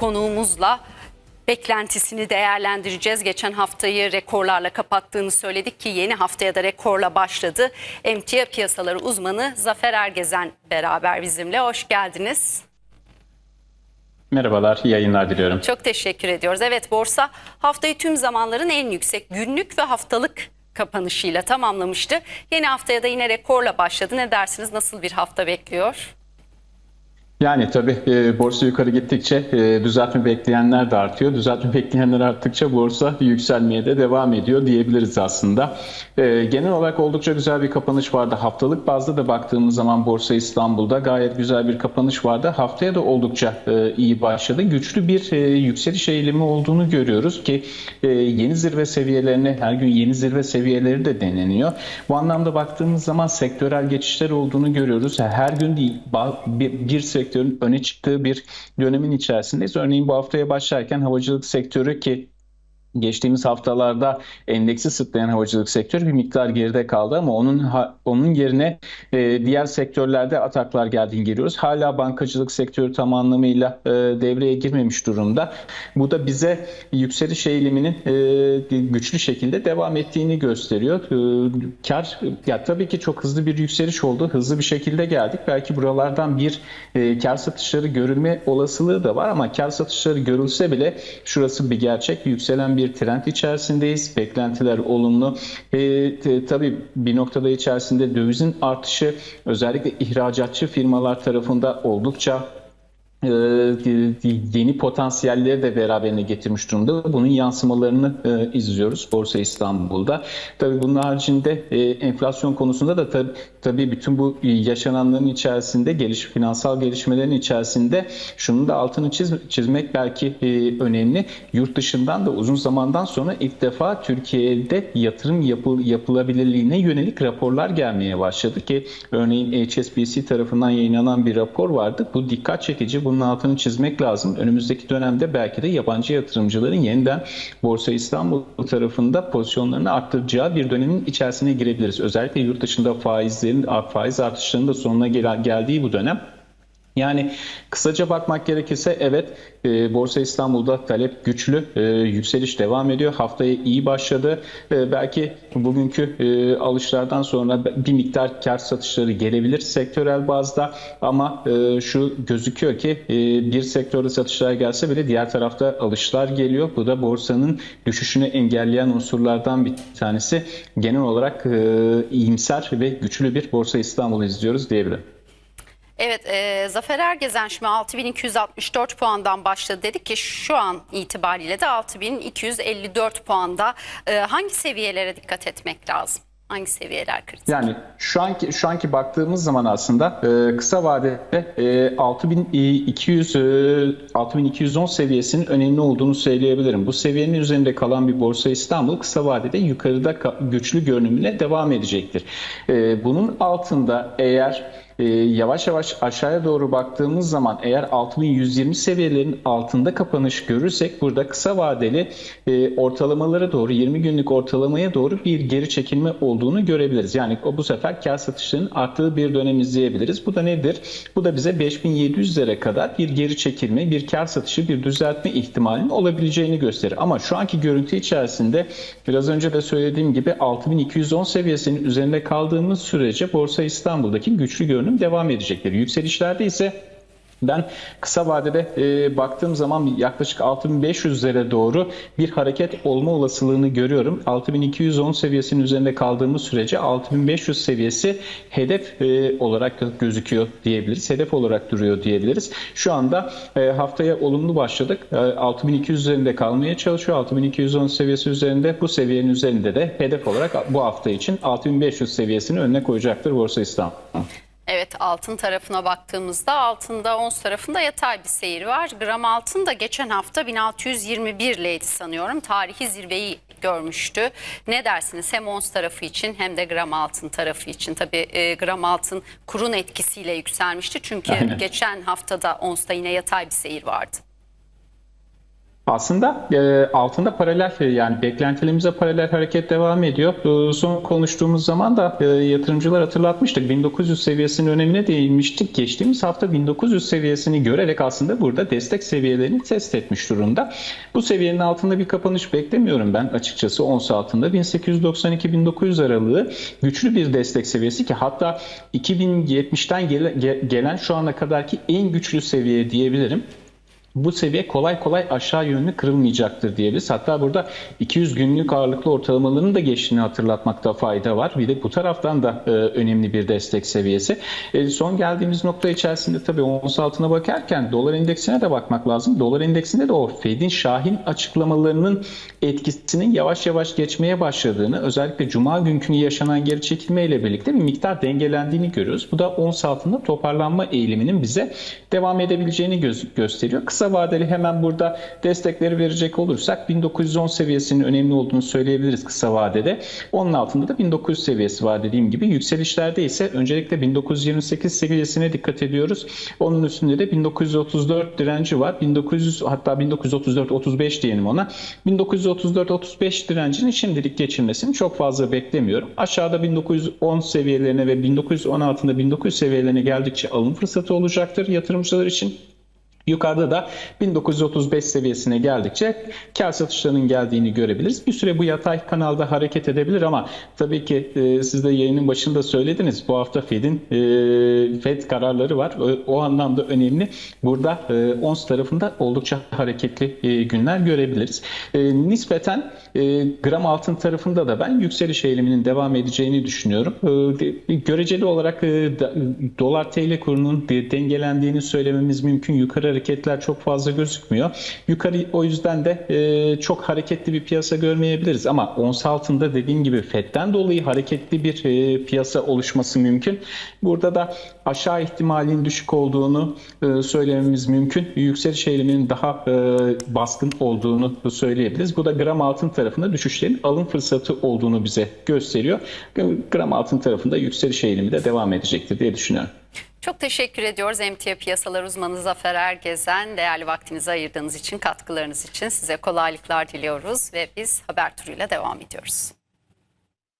konuğumuzla beklentisini değerlendireceğiz. Geçen haftayı rekorlarla kapattığını söyledik ki yeni haftaya da rekorla başladı. Emtia piyasaları uzmanı Zafer Ergezen beraber bizimle. Hoş geldiniz. Merhabalar, iyi yayınlar diliyorum. Çok teşekkür ediyoruz. Evet borsa haftayı tüm zamanların en yüksek günlük ve haftalık kapanışıyla tamamlamıştı. Yeni haftaya da yine rekorla başladı. Ne dersiniz? Nasıl bir hafta bekliyor? Yani tabii e, borsa yukarı gittikçe e, düzeltme bekleyenler de artıyor. Düzeltme bekleyenler arttıkça borsa yükselmeye de devam ediyor diyebiliriz aslında. E, genel olarak oldukça güzel bir kapanış vardı. Haftalık bazda da baktığımız zaman Borsa İstanbul'da gayet güzel bir kapanış vardı. Haftaya da oldukça e, iyi başladı. Güçlü bir e, yükseliş eğilimi olduğunu görüyoruz ki e, yeni zirve seviyelerini her gün yeni zirve seviyeleri de deneniyor. Bu anlamda baktığımız zaman sektörel geçişler olduğunu görüyoruz. Her gün değil bir, bir sektörün öne çıktığı bir dönemin içerisindeyiz. Örneğin bu haftaya başlarken havacılık sektörü ki Geçtiğimiz haftalarda endeksi sırtlayan havacılık sektörü bir miktar geride kaldı ama onun onun yerine e, diğer sektörlerde ataklar geldiğini görüyoruz. Hala bankacılık sektörü tam anlamıyla e, devreye girmemiş durumda. Bu da bize yükseliş eğiliminin e, güçlü şekilde devam ettiğini gösteriyor. E, kar ya tabii ki çok hızlı bir yükseliş oldu. Hızlı bir şekilde geldik. Belki buralardan bir e, kar satışları görülme olasılığı da var ama kar satışları görülse bile şurası bir gerçek. Yükselen bir trend içerisindeyiz. Beklentiler olumlu. E, t- tabii bir noktada içerisinde dövizin artışı özellikle ihracatçı firmalar tarafında oldukça yeni potansiyelleri de beraberine getirmiş durumda. Bunun yansımalarını e, izliyoruz Borsa İstanbul'da. Tabii bunun haricinde e, enflasyon konusunda da tabii, tabii bütün bu yaşananların içerisinde geliş finansal gelişmelerin içerisinde şunun da altını çiz, çizmek belki e, önemli. Yurt dışından da uzun zamandan sonra ilk defa Türkiye'de yatırım yapı, yapılabilirliğine yönelik raporlar gelmeye başladı ki örneğin HSBC tarafından yayınlanan bir rapor vardı. Bu dikkat çekici. Bunun altını çizmek lazım. Önümüzdeki dönemde belki de yabancı yatırımcıların yeniden Borsa İstanbul tarafında pozisyonlarını arttıracağı bir dönemin içerisine girebiliriz. Özellikle yurt dışında faizlerin faiz artışlarının da sonuna gel- geldiği bu dönem yani kısaca bakmak gerekirse evet e, Borsa İstanbul'da talep güçlü, e, yükseliş devam ediyor. Haftaya iyi başladı. E, belki bugünkü e, alışlardan sonra bir miktar kar satışları gelebilir sektörel bazda ama e, şu gözüküyor ki e, bir sektörde satışlar gelse bile diğer tarafta alışlar geliyor. Bu da borsanın düşüşünü engelleyen unsurlardan bir tanesi. Genel olarak e, iyimser ve güçlü bir Borsa İstanbul izliyoruz diyebilirim. Evet e, Zafer Ergezen şimdi 6264 puandan başladı dedik ki şu an itibariyle de 6254 puanda. E, hangi seviyelere dikkat etmek lazım? Hangi seviyeler kritik? Yani şu anki şu anki baktığımız zaman aslında e, kısa vadede e, 6200 e, 6210 seviyesinin önemli olduğunu söyleyebilirim. Bu seviyenin üzerinde kalan bir Borsa İstanbul kısa vadede yukarıda ka- güçlü görünümüne devam edecektir. E, bunun altında eğer e, yavaş yavaş aşağıya doğru baktığımız zaman eğer 6120 seviyelerin altında kapanış görürsek burada kısa vadeli e, ortalamalara doğru 20 günlük ortalamaya doğru bir geri çekilme olduğunu görebiliriz. Yani o bu sefer kar satışlarının arttığı bir dönem izleyebiliriz. Bu da nedir? Bu da bize 5700'lere kadar bir geri çekilme, bir kar satışı, bir düzeltme ihtimalinin olabileceğini gösterir. Ama şu anki görüntü içerisinde biraz önce de söylediğim gibi 6210 seviyesinin üzerinde kaldığımız sürece Borsa İstanbul'daki güçlü görünüm devam edecektir. Yükselişlerde ise ben kısa vadede e, baktığım zaman yaklaşık 6500'lere doğru bir hareket olma olasılığını görüyorum. 6210 seviyesinin üzerinde kaldığımız sürece 6500 seviyesi hedef e, olarak gözüküyor diyebiliriz. Hedef olarak duruyor diyebiliriz. Şu anda e, haftaya olumlu başladık. E, 6200 üzerinde kalmaya çalışıyor. 6210 seviyesi üzerinde bu seviyenin üzerinde de hedef olarak bu hafta için 6500 seviyesini önüne koyacaktır Borsa İstanbul. Evet altın tarafına baktığımızda altında ons tarafında yatay bir seyir var. Gram altın da geçen hafta 1621 leydi sanıyorum. Tarihi zirveyi görmüştü. Ne dersiniz hem ons tarafı için hem de gram altın tarafı için? Tabii e, gram altın kurun etkisiyle yükselmişti. Çünkü Aynen. geçen haftada onsta yine yatay bir seyir vardı. Aslında e, altında paralel e, yani beklentilerimize paralel hareket devam ediyor. E, son konuştuğumuz zaman da e, yatırımcılar hatırlatmıştık. 1900 seviyesinin önemine değinmiştik. Geçtiğimiz hafta 1900 seviyesini görerek aslında burada destek seviyelerini test etmiş durumda. Bu seviyenin altında bir kapanış beklemiyorum ben açıkçası ons altında. 1892-1900 aralığı güçlü bir destek seviyesi ki hatta 2070'ten gele- ge- gelen şu ana kadarki en güçlü seviye diyebilirim bu seviye kolay kolay aşağı yönlü kırılmayacaktır diyebiliriz. Hatta burada 200 günlük ağırlıklı ortalamalarının da geçtiğini hatırlatmakta fayda var. Bir de bu taraftan da e, önemli bir destek seviyesi. E, son geldiğimiz nokta içerisinde tabii ons altına bakarken dolar endeksine de bakmak lazım. Dolar endeksinde de o Fed'in Şahin açıklamalarının etkisinin yavaş yavaş geçmeye başladığını, özellikle Cuma günkü yaşanan geri çekilmeyle birlikte bir miktar dengelendiğini görüyoruz. Bu da ons altında toparlanma eğiliminin bize devam edebileceğini göz- gösteriyor. Vadeli hemen burada destekleri verecek olursak 1910 seviyesinin önemli olduğunu söyleyebiliriz kısa vadede. Onun altında da 1900 seviyesi var dediğim gibi. Yükselişlerde ise öncelikle 1928 seviyesine dikkat ediyoruz. Onun üstünde de 1934 direnci var. 1900 hatta 1934-35 diyelim ona. 1934-35 direncinin şimdilik geçilmesini çok fazla beklemiyorum. Aşağıda 1910 seviyelerine ve 1910 altında 1900 seviyelerine geldikçe alım fırsatı olacaktır yatırımcılar için. Yukarıda da 1935 seviyesine geldikçe kar satışlarının geldiğini görebiliriz. Bir süre bu yatay kanalda hareket edebilir ama tabii ki e, siz de yayının başında söylediniz. Bu hafta Fed'in e, Fed kararları var. O, o anlamda önemli. Burada e, ons tarafında oldukça hareketli e, günler görebiliriz. E, nispeten e, gram altın tarafında da ben yükseliş eğiliminin devam edeceğini düşünüyorum. E, göreceli olarak e, dolar TL kurunun de- dengelendiğini söylememiz mümkün. Yukarı hareketler çok fazla gözükmüyor. Yukarı o yüzden de e, çok hareketli bir piyasa görmeyebiliriz ama ons altında dediğim gibi FED'den dolayı hareketli bir e, piyasa oluşması mümkün. Burada da aşağı ihtimalin düşük olduğunu e, söylememiz mümkün. Yükseliş eğiliminin daha e, baskın olduğunu söyleyebiliriz. Bu da gram altın tarafında düşüşlerin alım fırsatı olduğunu bize gösteriyor. Gram altın tarafında yükseliş eğilimi de devam edecektir diye düşünüyorum. Çok teşekkür ediyoruz emtia piyasalar uzmanı Zafer Ergezen. Değerli vaktinizi ayırdığınız için, katkılarınız için size kolaylıklar diliyoruz ve biz haber turuyla devam ediyoruz.